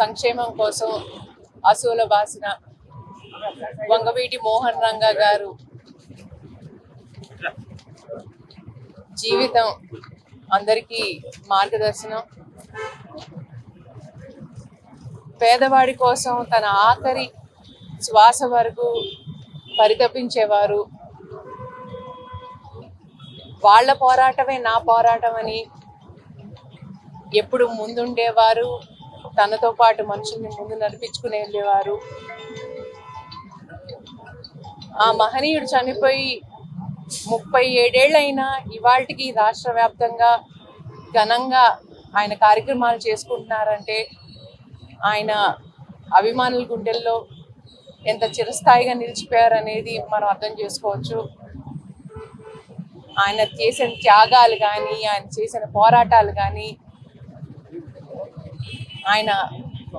సంక్షేమం కోసం అసూల బాసిన వంగవీటి మోహన్ రంగా గారు జీవితం అందరికీ మార్గదర్శనం. పేదవాడి కోసం తన ఆఖరి శ్వాస వరకు పరితపించేవారు. వాళ్ళ పోరాటమే నా పోరాటం అని ఎప్పుడు ముందుండేవారు. తనతో పాటు మనుషుల్ని ముందు నడిపించుకుని వెళ్ళేవారు. ఆ మహనీయుడు చనిపోయి ముప్పై ఏడేళ్ళైనా ఇవాళకి రాష్ట్ర వ్యాప్తంగా ఘనంగా ఆయన కార్యక్రమాలు చేసుకుంటున్నారంటే ఆయన అభిమానుల గుండెల్లో ఎంత చిరస్థాయిగా నిలిచిపోయారనేది మనం అర్థం చేసుకోవచ్చు. ఆయన చేసిన త్యాగాలు కానీ ఆయన చేసిన పోరాటాలు కానీ ఆయన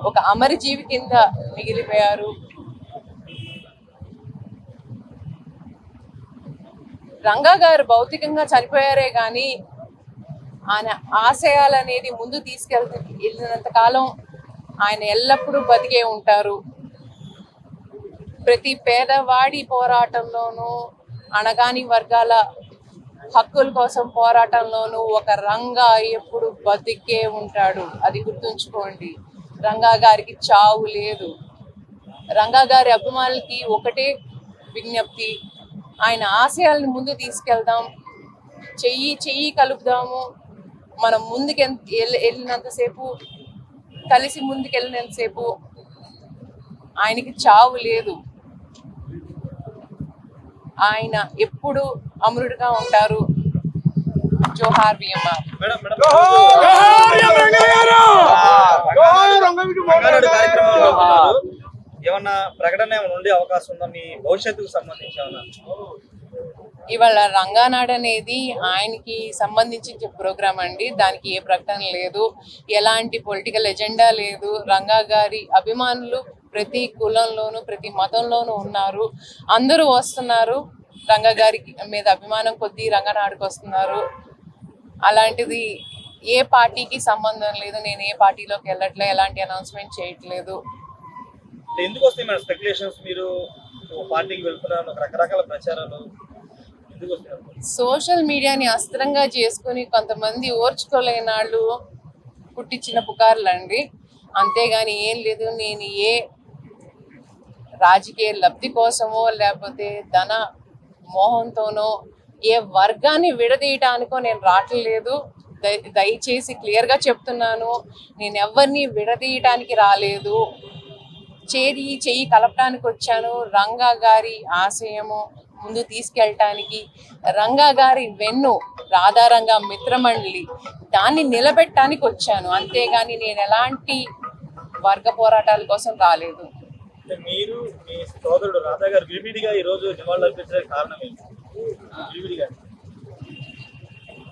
ఒక అమరజీవి కింద మిగిలిపోయారు. రంగా గారు భౌతికంగా చనిపోయారే కానీ ఆయన ఆశయాలు అనేది ముందు తీసుకెళ్తూ వెళ్ళినంత కాలం ఆయన ఎల్లప్పుడూ బతికే ఉంటారు. ప్రతి పేదవాడి పోరాటంలోనూ అణగాని వర్గాల హక్కుల కోసం పోరాటంలోనూ ఒక రంగా ఎప్పుడు బతికే ఉంటాడు. అది గుర్తుంచుకోండి. రంగా గారికి చావు లేదు. రంగా గారి అభిమానులకి ఒకటే విజ్ఞప్తి. ఆయన ఆశయాలను ముందు తీసుకెళ్దాం. చెయ్యి చెయ్యి కలుపుదాము. మనం ముందుకు వెళ్ళినంతసేపు కలిసి ముందుకెళ్ళినంతసేపు ఆయనకి చావు లేదు. ఆయన ఎప్పుడు అమరుడుగా ఉంటారు? జోహార్ బిఎంఆర్. ఏమన్నా ప్రకటన ఏమైనా ఉండే అవకాశం ఉందా? మీ భవిష్యత్తుకు సంబంధించి ఏమన్నా? ఇవాళ రంగానాడు అనేది ఆయనకి సంబంధించిన ప్రోగ్రామ్ అండి. దానికి ఏ ప్రకటన లేదు. ఎలాంటి పొలిటికల్ ఎజెండా లేదు. రంగా గారి అభిమానులు ప్రతి కులంలోనూ ప్రతి మతంలోనూ ఉన్నారు. అందరూ వస్తున్నారు. రంగా గారి మీద అభిమానం కొద్దీ రంగనాడుకు వస్తున్నారు. అలాంటిది ఏ పార్టీకి సంబంధం లేదు. నేను ఏ పార్టీలోకి వెళ్ళట్లే. ఎలాంటి అనౌన్స్మెంట్ చేయట్లేదు. అంటే ఎందుకు వస్తాయి మేడం స్పెక్యులేషన్స్ మీరు ఒక పార్టీకి వెళ్తున్నారు ఒక రకరకాల ప్రచారాలు ఎందుకు వస్తున్నారు సోషల్ మీడియాని అస్త్రంగా చేసుకుని కొంతమంది ఓర్చుకోలేని వాళ్ళు పుట్టించిన పుకార్లండి. అంతేగాని ఏం లేదు. నేను ఏ రాజకీయ లబ్ధి కోసమో లేకపోతే ధన మోహంతోనో ఏ వర్గాన్ని విడదీయటానికో నేను రావట్లేదు. దయ- దయచేసి క్లియర్గా చెప్తున్నాను నేను ఎవరిని విడదీయటానికి రాలేదు. చేరి చెయ్యి కలపడానికి వచ్చాను. రంగా గారి ఆశయము ముందు తీసుకెళ్ళటానికి రంగా గారి వెన్ను రాధారంగా మిత్రమండలి దాన్ని నిలబెట్టడానికి వచ్చాను. అంతేగాని నేను ఎలాంటి వర్గ పోరాటాల కోసం రాలేదు. మీరు మీ సోదరుడు రాధా గారు విడివిడిగా ఈ రోజు నివాళులు అర్పించడానికి కారణం ఏంటి?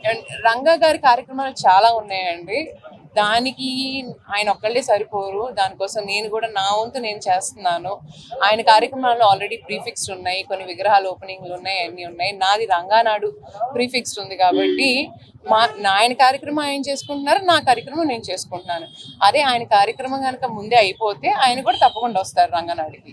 అండ్ రంగా గారి కార్యక్రమాలు చాలా ఉన్నాయండి. దానికి ఆయన ఒక్కళ్ళే సరిపోరు. దానికోసం నేను కూడా నా వంతు నేను చేస్తున్నాను. ఆయన కార్యక్రమాల్లో ఆల్రెడీ ప్రీఫిక్స్డ్ ఉన్నాయి. కొన్ని విగ్రహాలు ఓపెనింగ్లు ఉన్నాయి అన్నీ ఉన్నాయి. నాది రంగానాడు ప్రీఫిక్స్డ్ ఉంది కాబట్టి మా నా ఆయన కార్యక్రమం ఆయన చేసుకుంటున్నారు నా కార్యక్రమం నేను చేసుకుంటున్నాను. అదే ఆయన కార్యక్రమం కనుక ముందే అయిపోతే ఆయన కూడా తప్పకుండా వస్తారు రంగనాడికి.